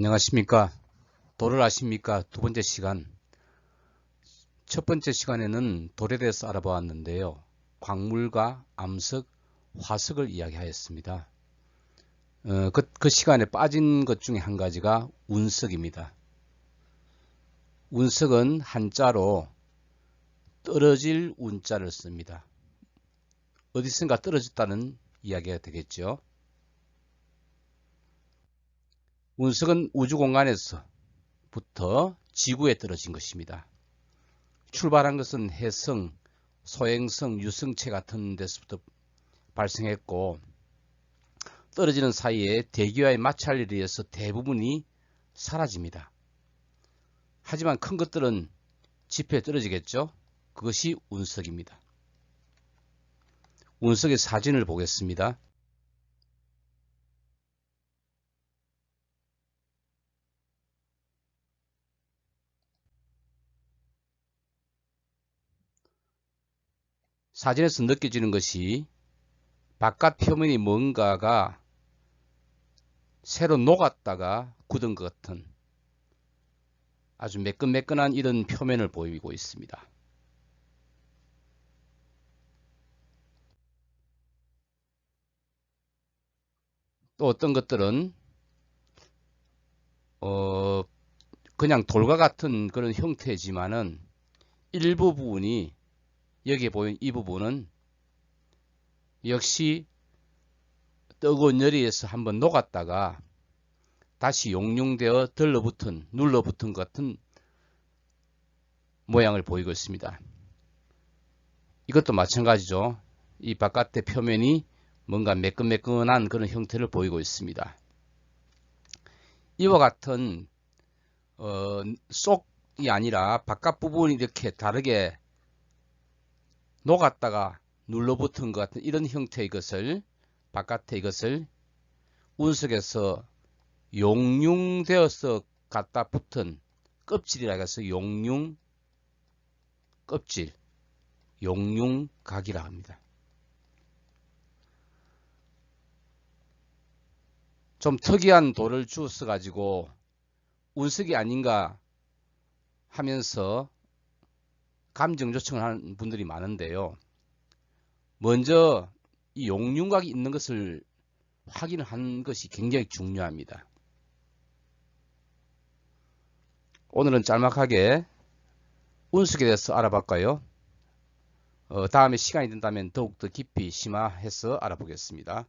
안녕하십니까? 돌을 아십니까? 두 번째 시간. 첫 번째 시간에는 돌에 대해서 알아보았는데요. 광물과 암석 화석을 이야기하였습니다. 어, 그, 그 시간에 빠진 것 중에 한 가지가 운석입니다. 운석은 한자로 떨어질 운자를 씁니다. 어디선가 떨어졌다는 이야기가 되겠죠 운석은 우주공간에서부터 지구에 떨어진 것입니다. 출발한 것은 해성, 소행성, 유성체 같은 데서부터 발생했고 떨어지는 사이에 대기와의 마찰에 의해서 대부분이 사라집니다. 하지만 큰 것들은 지표에 떨어지겠죠. 그것이 운석입니다. 운석의 사진을 보겠습니다. 사진에서 느껴지는 것이 바깥 표면이 뭔가가 새로 녹았다가 굳은 것 같은 아주 매끈매끈한 이런 표면을 보이고 있습니다. 또 어떤 것들은 어 그냥 돌과 같은 그런 형태지만은 일부 부분이 여기에 보인 이 부분은 역시 뜨거운 열이에서 한번 녹았다가 다시 용융되어 들러붙은 눌러붙은 같은 모양을 보이고 있습니다. 이것도 마찬가지죠. 이 바깥의 표면이 뭔가 매끈매끈한 그런 형태를 보이고 있습니다. 이와 같은 어, 속이 아니라 바깥 부분이 이렇게 다르게 녹았다가 눌러붙은 것 같은 이런 형태의 것을 바깥에 이것을 운석에서 용융되어서 갖다 붙은 껍질이라 해서 용융 껍질 용융각이라 합니다. 좀 특이한 돌을 주워 가지고 운석이 아닌가 하면서 감정 요청을 하는 분들이 많은데요. 먼저 이 용융각이 있는 것을 확인을 한 것이 굉장히 중요합니다. 오늘은 짤막하게 운석에 대해서 알아볼까요? 어, 다음에 시간이 된다면 더욱더 깊이 심화해서 알아보겠습니다.